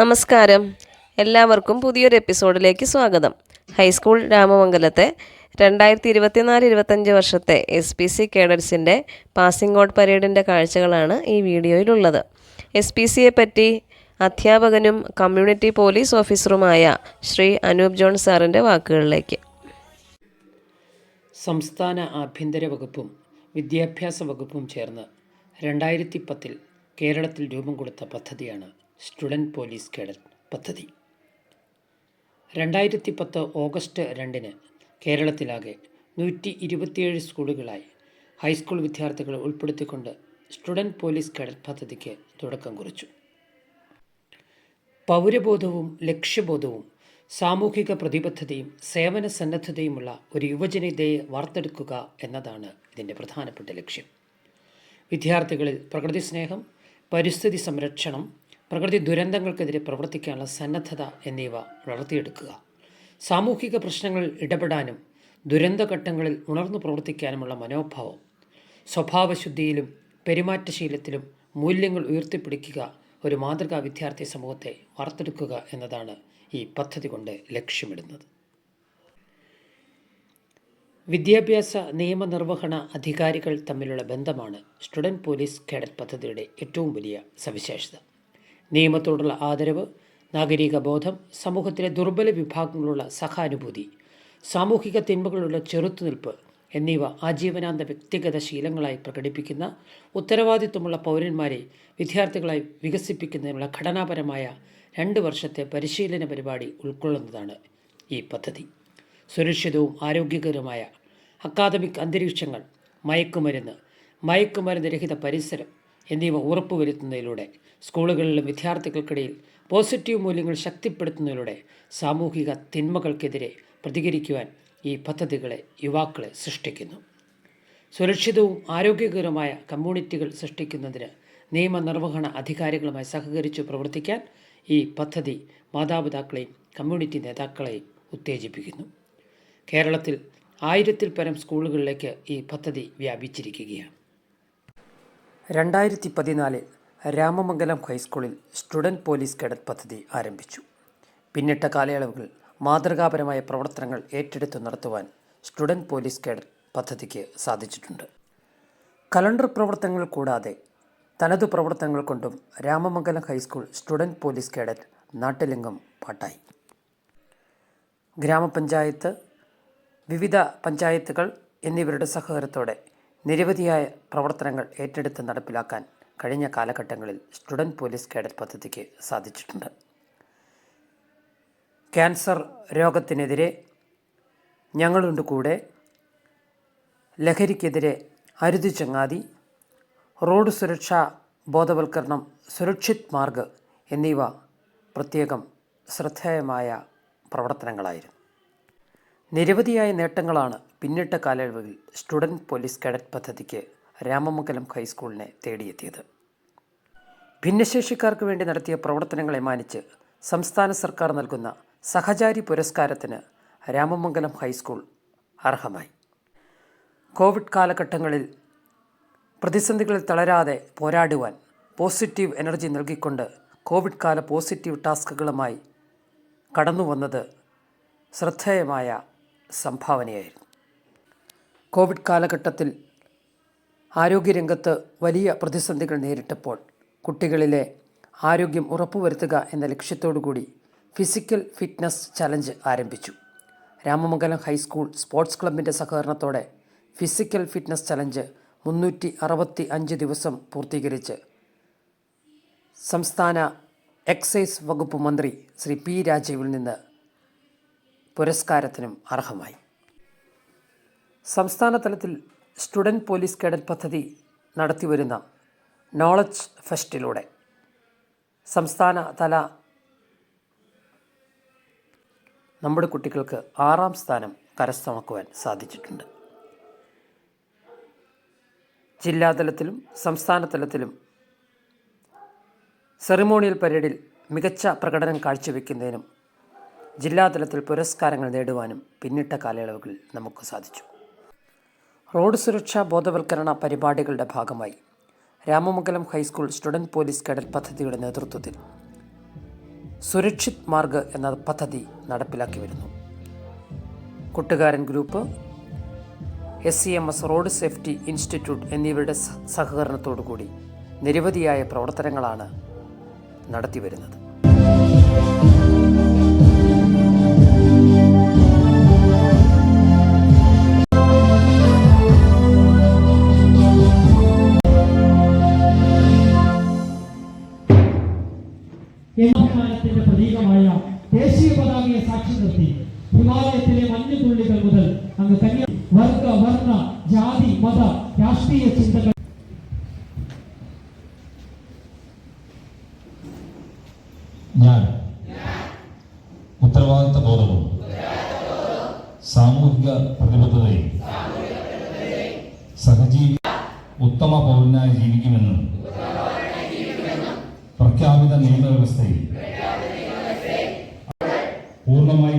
നമസ്കാരം. എല്ലാവർക്കും പുതിയൊരു എപ്പിസോഡിലേക്ക് സ്വാഗതം. ഹൈസ്കൂൾ രാമമംഗലത്തെ രണ്ടായിരത്തി ഇരുപത്തിനാല് ഇരുപത്തഞ്ച് വർഷത്തെ എസ് പി സി കേഡറ്റ്സിന്റെ പാസിംഗ് ഔട്ട് പരേഡിന്റെ കാഴ്ചകളാണ് ഈ വീഡിയോയിലുള്ളത്. എസ് പി സിയെ പറ്റി അധ്യാപകനും കമ്മ്യൂണിറ്റി പോലീസ് ഓഫീസറുമായ ശ്രീ അനൂപ് ജോൺ സാറിന്റെ വാക്കുകളിലേക്ക്. സംസ്ഥാന ആഭ്യന്തര വകുപ്പും വിദ്യാഭ്യാസ വകുപ്പും ചേർന്ന് രണ്ടായിരത്തി പത്തിൽ കേരളത്തിൽ രൂപം കൊടുത്ത പദ്ധതിയാണ് സ്റ്റുഡന്റ് പോലീസ് കേഡൽ പദ്ധതി. രണ്ടായിരത്തി പത്ത് ഓഗസ്റ്റ് രണ്ടിന് കേരളത്തിലാകെ നൂറ്റി ഇരുപത്തിയേഴ് സ്കൂളുകളായി ഹൈസ്കൂൾ വിദ്യാർത്ഥികളെ ഉൾപ്പെടുത്തിക്കൊണ്ട് സ്റ്റുഡന്റ് പോലീസ് കേഡൽ പദ്ധതിക്ക് തുടക്കം കുറിച്ചു. പൗരബോധവും ലക്ഷ്യബോധവും സാമൂഹിക പ്രതിബദ്ധതയും സേവന സന്നദ്ധതയുമുള്ള ഒരു യുവജനതയെ വാർത്തെടുക്കുക എന്നതാണ് ഇതിന്റെ പ്രധാനപ്പെട്ട ലക്ഷ്യം. വിദ്യാർത്ഥികളിൽ പ്രകൃതി സ്നേഹം പരിസ്ഥിതി സംരക്ഷണം പ്രകൃതി ദുരന്തങ്ങൾക്കെതിരെ പ്രവർത്തിക്കാനുള്ള സന്നദ്ധത എന്നിവ വളർത്തിയെടുക്കുക. സാമൂഹിക പ്രശ്നങ്ങളിൽ ഇടപെടാനും ദുരന്തഘട്ടങ്ങളിൽ ഉണർന്നു പ്രവർത്തിക്കാനുമുള്ള മനോഭാവം സ്വഭാവശുദ്ധിയിലും പെരുമാറ്റശീലത്തിലും മൂല്യങ്ങൾ ഉയർത്തിപ്പിടിക്കുക ഒരു മാതൃകാ വിദ്യാർത്ഥി സമൂഹത്തെ വാർത്തെടുക്കുക എന്നതാണ് ഈ പദ്ധതി കൊണ്ട് ലക്ഷ്യമിടുന്നത്. വിദ്യാഭ്യാസ നിയമനിർവഹണ അധികാരികൾ തമ്മിലുള്ള ബന്ധമാണ് സ്റ്റുഡന്റ് പോലീസ് കേഡറ്റ് പദ്ധതിയുടെ ഏറ്റവും വലിയ സവിശേഷത. നിയമത്തോടുള്ള ആദരവ് നാഗരിക ബോധം സമൂഹത്തിലെ ദുർബല വിഭാഗങ്ങളുള്ള സഹാനുഭൂതി സാമൂഹിക തിന്മകളുള്ള ചെറുത്തുനിൽപ്പ് എന്നിവ ആജീവനാന്ത വ്യക്തിഗത ശീലങ്ങളായി പ്രകടിപ്പിക്കുന്ന ഉത്തരവാദിത്വമുള്ള പൗരന്മാരെ വിദ്യാർത്ഥികളായി വികസിപ്പിക്കുന്നതിനുള്ള ഘടനാപരമായ രണ്ട് വർഷത്തെ പരിശീലന പരിപാടി ഉൾക്കൊള്ളുന്നതാണ് ഈ പദ്ധതി. സുരക്ഷിതവും ആരോഗ്യകരവുമായ അക്കാദമിക് അന്തരീക്ഷങ്ങൾ മയക്കുമരുന്ന് മയക്കുമരുന്ന് രഹിത പരിസരം എന്നിവ ഉറപ്പുവരുത്തുന്നതിലൂടെ സ്കൂളുകളിലും വിദ്യാർത്ഥികൾക്കിടയിൽ പോസിറ്റീവ് മൂല്യങ്ങൾ ശക്തിപ്പെടുത്തുന്നതിലൂടെ സാമൂഹിക തിന്മകൾക്കെതിരെ പ്രതികരിക്കുവാൻ ഈ പദ്ധതികളെ യുവാക്കളെ സൃഷ്ടിക്കുന്നു. സുരക്ഷിതവും ആരോഗ്യകരവുമായ കമ്മ്യൂണിറ്റികൾ സൃഷ്ടിക്കുന്നതിന് നിയമനിർവഹണ അധികാരികളുമായി സഹകരിച്ചു പ്രവർത്തിക്കാൻ ഈ പദ്ധതി മാതാപിതാക്കളെയും കമ്മ്യൂണിറ്റി നേതാക്കളെയും ഉത്തേജിപ്പിക്കുന്നു. കേരളത്തിൽ ആയിരത്തിൽ പരം സ്കൂളുകളിലേക്ക് ഈ പദ്ധതി വ്യാപിച്ചിരിക്കുകയാണ്. രണ്ടായിരത്തി പതിനാലിൽ രാമമംഗലം ഹൈസ്കൂളിൽ സ്റ്റുഡന്റ് പോലീസ് കേഡറ്റ് പദ്ധതി ആരംഭിച്ചു. പിന്നിട്ട കാലയളവുകൾ മാതൃകാപരമായ പ്രവർത്തനങ്ങൾ ഏറ്റെടുത്തു നടത്തുവാൻ സ്റ്റുഡന്റ് പോലീസ് കേഡറ്റ് പദ്ധതിക്ക് സാധിച്ചിട്ടുണ്ട്. കലണ്ടർ പ്രവർത്തനങ്ങൾ കൂടാതെ തനതു പ്രവർത്തനങ്ങൾ കൊണ്ടും Ramamangalam high school student police cadet നാട്ടിലെങ്ങും പാട്ടായി. ഗ്രാമപഞ്ചായത്ത് വിവിധ പഞ്ചായത്തുകൾ എന്നിവരുടെ സഹകരണത്തോടെ നിരവധിയായ പ്രവർത്തനങ്ങൾ ഏറ്റെടുത്ത് നടപ്പിലാക്കാൻ കഴിഞ്ഞ കാലഘട്ടങ്ങളിൽ സ്റ്റുഡന്റ് പോലീസ് കേഡറ്റ് പദ്ധതിക്ക് സാധിച്ചിട്ടുണ്ട്. ക്യാൻസർ രോഗത്തിനെതിരെ ഞങ്ങളുണ്ട് കൂടെ. ലഹരിക്കെതിരെ അരുതി ചങ്ങാതി. റോഡ് സുരക്ഷാ ബോധവൽക്കരണം സുരക്ഷിത് മാർഗ് എന്നിവ പ്രത്യേകം ശ്രദ്ധേയമായ പ്രവർത്തനങ്ങളായിരുന്നു. നിരവധിയായ നേട്ടങ്ങളാണ് പിന്നിട്ട കാലയളവിൽ സ്റ്റുഡന്റ് പോലീസ് കേഡറ്റ് പദ്ധതിക്ക് രാമമംഗലം ഹൈസ്കൂളിനെ തേടിയെത്തിയത്. ഭിന്നശേഷിക്കാർക്ക് വേണ്ടി നടത്തിയ പ്രവർത്തനങ്ങളെ മാനിച്ച് സംസ്ഥാന സർക്കാർ നൽകുന്ന സഹചാരി പുരസ്കാരത്തിന് രാമമംഗലം ഹൈസ്കൂൾ അർഹമായി. കോവിഡ് കാലഘട്ടങ്ങളിൽ പ്രതിസന്ധികളിൽ തളരാതെ പോരാടുവാൻ പോസിറ്റീവ് എനർജി നൽകിക്കൊണ്ട് കോവിഡ് കാല പോസിറ്റീവ് ടാസ്കുകളുമായി കടന്നു വന്നത് ശ്രദ്ധേയമായ സംഭാവനയായിരുന്നു. കോവിഡ് കാലഘട്ടത്തിൽ ആരോഗ്യരംഗത്ത് വലിയ പ്രതിസന്ധികൾ നേരിട്ടപ്പോൾ കുട്ടികളിലെ ആരോഗ്യം ഉറപ്പുവരുത്തുക എന്ന ലക്ഷ്യത്തോടുകൂടി ഫിസിക്കൽ ഫിറ്റ്നസ് ചലഞ്ച് ആരംഭിച്ചു. രാമമംഗലം ഹൈസ്കൂൾ സ്പോർട്സ് ക്ലബിന്റെ സഹകരണത്തോടെ ഫിസിക്കൽ ഫിറ്റ്നസ് ചലഞ്ച് മുന്നൂറ്റി അറുപത്തി അഞ്ച് ദിവസം പൂർത്തീകരിച്ച് സംസ്ഥാന എക്സൈസ് വകുപ്പ് മന്ത്രി ശ്രീ പി രാജീവിൽ നിന്ന് പുരസ്കാരത്തിനും അർഹമായി. സംസ്ഥാന തലത്തിൽ സ്റ്റുഡന്റ് പോലീസ് കേഡറ്റ് പദ്ധതി നടത്തിവരുന്ന നോളജ് ഫെസ്റ്റിലൂടെ സംസ്ഥാന തല നമ്മുടെ കുട്ടികൾക്ക് ആറാം സ്ഥാനം കരസ്ഥമാക്കുവാൻ സാധിച്ചിട്ടുണ്ട്. ജില്ലാതലത്തിലും സംസ്ഥാന തലത്തിലും സെറിമോണിയൽ പരേഡിൽ മികച്ച പ്രകടനം കാഴ്ചവെക്കുന്നതിനും ജില്ലാതലത്തിൽ പുരസ്കാരങ്ങൾ നേടുവാനും പിന്നിട്ട കാലയളവുകളിൽ നമുക്ക് സാധിച്ചു. റോഡ് സുരക്ഷാ ബോധവൽക്കരണ പരിപാടികളുടെ ഭാഗമായി Ramamangalam high school student police cadet പദ്ധതിയുടെ നേതൃത്വത്തിൽ സുരക്ഷിത് മാർഗ് എന്ന പദ്ധതി നടപ്പിലാക്കി വരുന്നു. കൂട്ടുകാരൻ group S C M S road safety institute എന്നിവരുടെ സഹകരണത്തോടുകൂടി നിരവധിയായ പ്രവർത്തനങ്ങളാണ് നടത്തിവരുന്നത്. ദേശീയ പതാകയെ സാക്ഷി നിർത്തി. ഹിമാലയത്തിലെ മഞ്ഞുതുള്ളികൾ മുതൽ അങ്ങ് കന്യ വർഗ വർണ ജാതി മത രാഷ്ട്രീയ ചിന്തകൾ ഞാൻ. ഉത്തരവാദിത്ത ബോധവും സാമൂഹിക പ്രതിബദ്ധതയും സഹജീവി ഉത്തമ പൗരനായി ജീവിക്കുമെന്നും. പ്രഖ്യാപിത നിയമവ്യവസ്ഥയിൽ. പൂർണമായി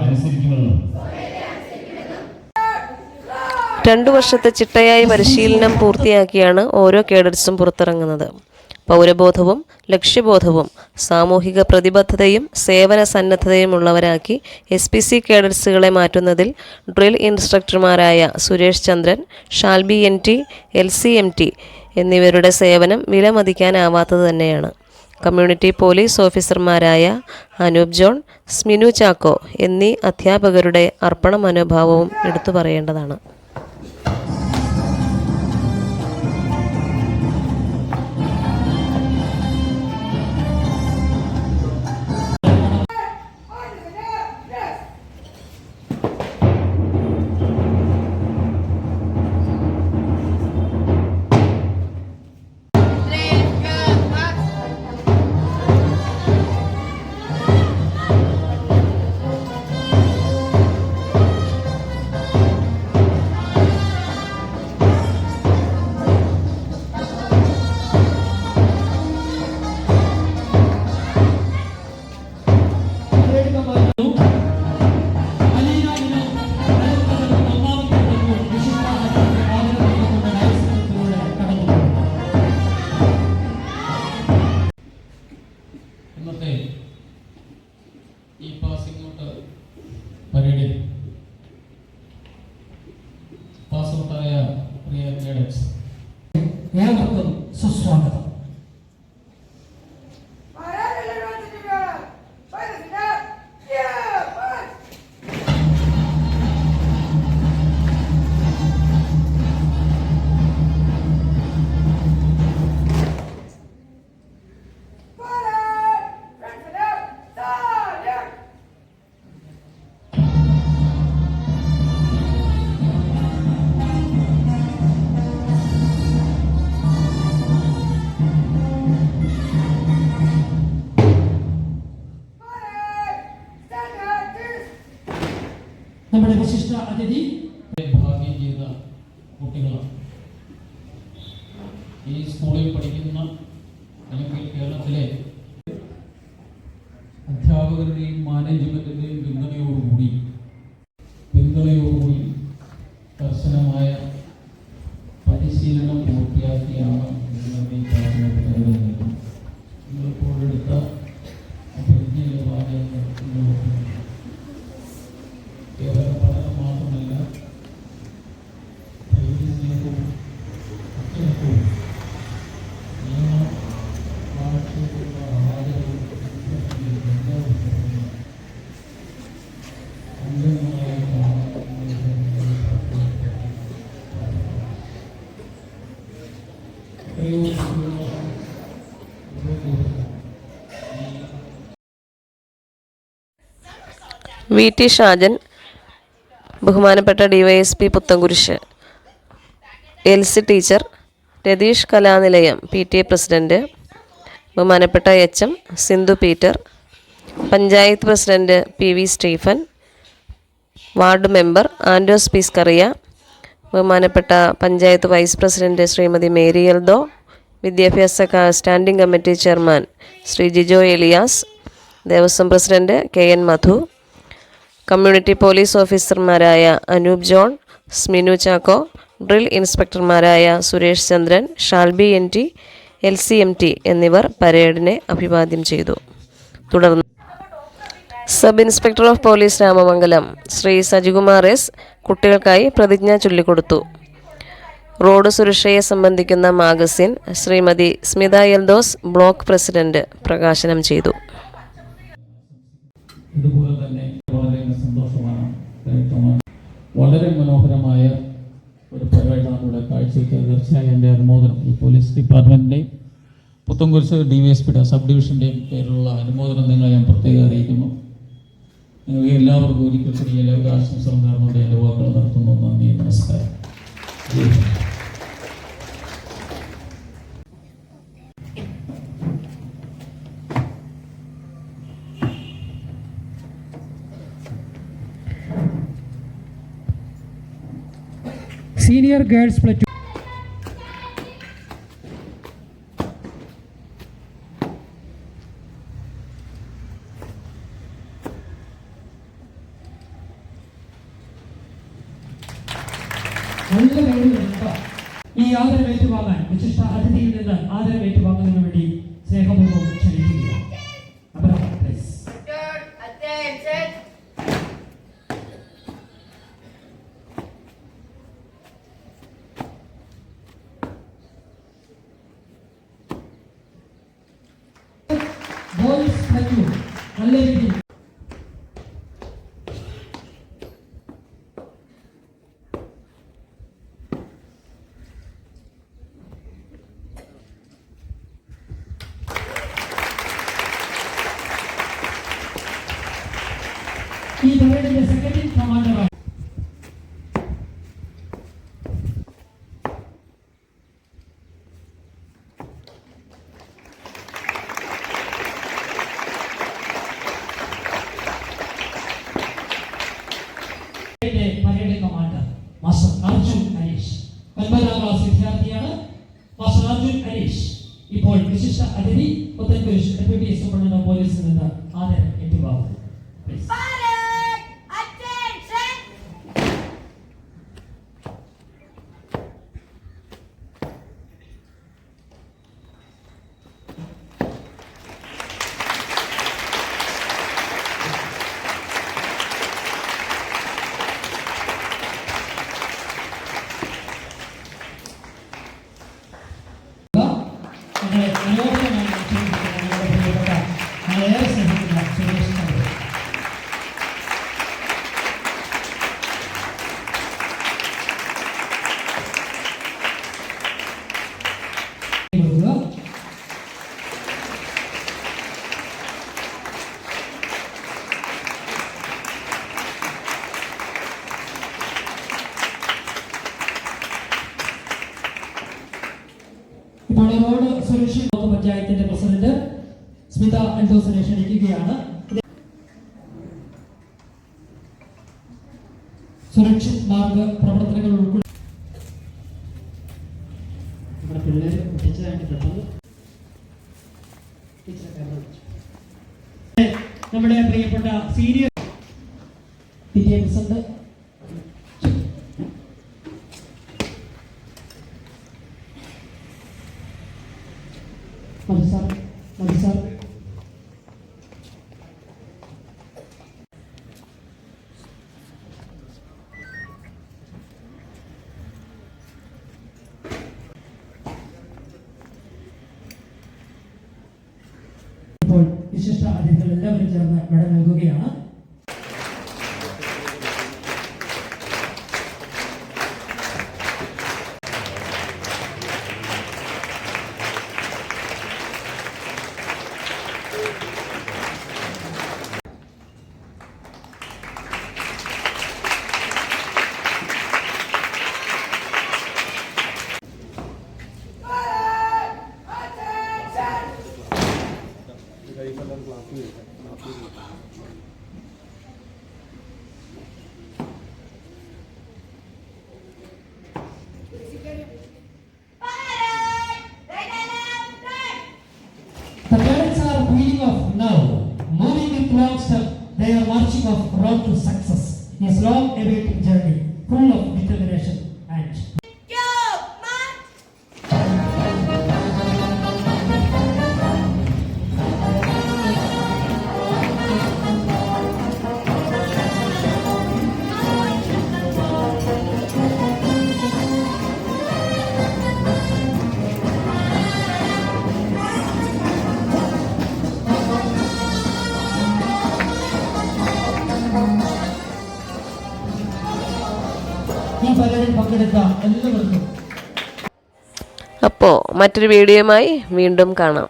അനുസരിക്കുമെന്നും. രണ്ടു വർഷത്തെ ചിട്ടയായ പരിശീലനം പൂർത്തിയാക്കിയാണ് ഓരോ കേഡറ്റ്സും പുറത്തിറങ്ങുന്നത്. പൗരബോധവും ലക്ഷ്യബോധവും സാമൂഹിക പ്രതിബദ്ധതയും സേവന സന്നദ്ധതയും ഉള്ളവരാക്കി എസ് പി സി കേഡറ്റ്സുകളെ മാറ്റുന്നതിൽ drill ഇൻസ്ട്രക്ടർമാരായ Suresh Chandran Shalby N T L C M T എന്നിവരുടെ സേവനം വിലമതിക്കാനാവാത്തത് തന്നെയാണ്. കമ്മ്യൂണിറ്റി പോലീസ് ഓഫീസർമാരായ അനൂപ് ജോൺ സ്മിനു ചാക്കോ എന്നീ അധ്യാപകരുടെ അർപ്പണ മനോഭാവവും എടുത്തു പറയേണ്ടതാണ്. നമ്മുടെ വിശിഷ്ട അതിഥി ഭാഗ്യം ചെയ്ത കുട്ടികളാണ്. ഈ സ്കൂളിൽ പഠിക്കുന്ന അല്ലെങ്കിൽ കേരളത്തിലെ വി ടി ഷാജൻ ബഹുമാനപ്പെട്ട DYSP Puthenkurish L C teacher Ratheesh Kalanilayam P T A president ബഹുമാനപ്പെട്ട H M Sindhu Peter panchayat president P V Stephen ward member Andos Peeskariya ബഹുമാനപ്പെട്ട panchayat vice president Shrimati Mary Eldho വിദ്യാഭ്യാസ standing committee chairman Shri Jijo Elias Devaswom president K N Madhu community police ഓഫീസർമാരായ Anoop John Sminu Chacko drill ഇൻസ്പെക്ടർമാരായ Suresh Chandran Shalby N T L C M T എന്നിവർ പരേഡിനെ അഭിവാദ്യം ചെയ്തു. തുടർന്ന് sub inspector of police Ramamangalam Shri Sajikumar S കുട്ടികൾക്കായി പ്രതിജ്ഞ ചൊല്ലിക്കൊടുത്തു. Road സുരക്ഷയെ സംബന്ധിക്കുന്ന magazine Shrimati Smitha Eldhose block president പ്രകാശനം ചെയ്തു. ഇതുപോലെ തന്നെ വളരെ സന്തോഷമാണ് വളരെ മനോഹരമായ ഒരു പരിപാടിയാണ് ഇവിടെ കാഴ്ചയ്ക്ക് തീർച്ചയായും എന്റെ അനുമോദനം ഈ പോലീസ് ഡിപ്പാർട്ട്മെന്റിന്റെയും പുത്തംകുരിശ് ഡി വി എസ് പിയുടെ സബ് ഡിവിഷന്റെയും പേരിലുള്ള അനുമോദനം നിങ്ങളെ ഞാൻ പ്രത്യേകം അറിയിക്കുന്നു. നിങ്ങൾക്ക് എല്ലാവർക്കും ഒരിക്കൽ കൂടി എല്ലാവരും ആശംസകൾ നേർന്നുകൊണ്ട് എന്റെ വാക്കുകൾ നടത്തുന്നു. നന്ദി നമസ്കാരം. Senior girls platoon. ഈ ആദരം ഏറ്റുവാങ്ങാൻ വിശിഷ്ട അതിഥിയിൽ നിന്ന് ആദരം ഏറ്റുവാങ്ങുന്നതിന് അർജുൻ ഹരീഷ് ഒൻപതാം ക്ലാസ് വിദ്യാർത്ഥിയാണ് മാസ്റ്റർ അർജുൻ ഹരീഷ് ഇപ്പോൾ വിശിഷ്ട അതിഥി പുത്തൻകുരിശ് ഡെപ്യൂട്ടി സൂപ്രണ്ട് പോലീസിൽ നിന്ന് ആദരം ഏറ്റുവാങ്ങുന്നു ഞങ്ങളെ മനോഹരമായി ഇപ്പോൾ റോഡ് സുരക്ഷ ബ്ലോക്ക് പഞ്ചായത്തിന്റെ പ്രസിഡന്റ് സ്മിത എൽദോസിനെ ക്ഷണിക്കുകയാണ് സുരക്ഷിത് മാർഗ പ്രവർത്തനങ്ങൾ ഉൾക്കൊള്ളി നമ്മുടെ പിള്ളേർ പ്രിയപ്പെട്ട senior P T A president മതി long awaiting journey, അപ്പോൾ മറ്റൊരു വീഡിയോയുമായി വീണ്ടും കാണാം.